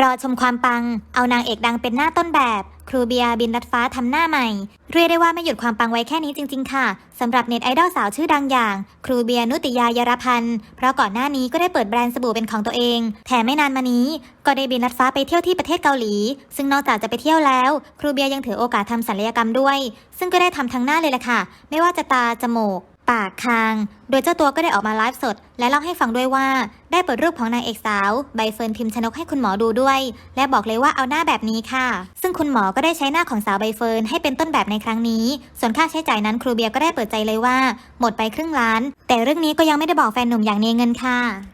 รอชมความปัง เอานางเอกดังเป็นหน้าต้นแบบ ครูเบียร์บินรัดฟ้าทำหน้าใหม่ เรียกได้ว่าไม่หยุดความปังไว้แค่นี้จริง ๆ ค่ะสำหรับเน็ตไอดอลสาวชื่อดังอย่าง ครูเบียร์นุติยายรพันธ์ เพราะก่อนหน้านี้ก็ได้เปิดแบรนด์สบู่เป็นของตัวเอง แถมไม่นานมานี้ ก็ได้บินรัดฟ้าไปเที่ยวที่ประเทศเกาหลี ซึ่งนอกจากจะไปเที่ยวแล้ว ครูเบียร์ยังถือโอกาสทำศัลยกรรมด้วย ซึ่งก็ได้ทำทั้งหน้าเลยแหละค่ะ ไม่ว่าจะตาจมูก ปากคาง โดยเจ้าตัวก็ได้ออกมาไลฟ์สด และเล่าให้ฟังด้วยว่า ได้เปิดรูปของนางเอกสาว ใบเฟิร์นพิมพ์ชนกให้คุณหมอดูด้วย และบอกเลยว่าเอาหน้าแบบนี้ค่ะ ซึ่งคุณหมอก็ได้ใช้หน้าของสาวใบเฟิร์นให้เป็นต้นแบบในครั้งนี้ ส่วนค่าใช้จ่ายนั้นครูเบียร์ก็ได้เปิดใจเลยว่า หมดไปครึ่งล้าน แต่เรื่องนี้ก็ยังไม่ได้บอกแฟนหนุ่มอย่างเนเงินค่ะ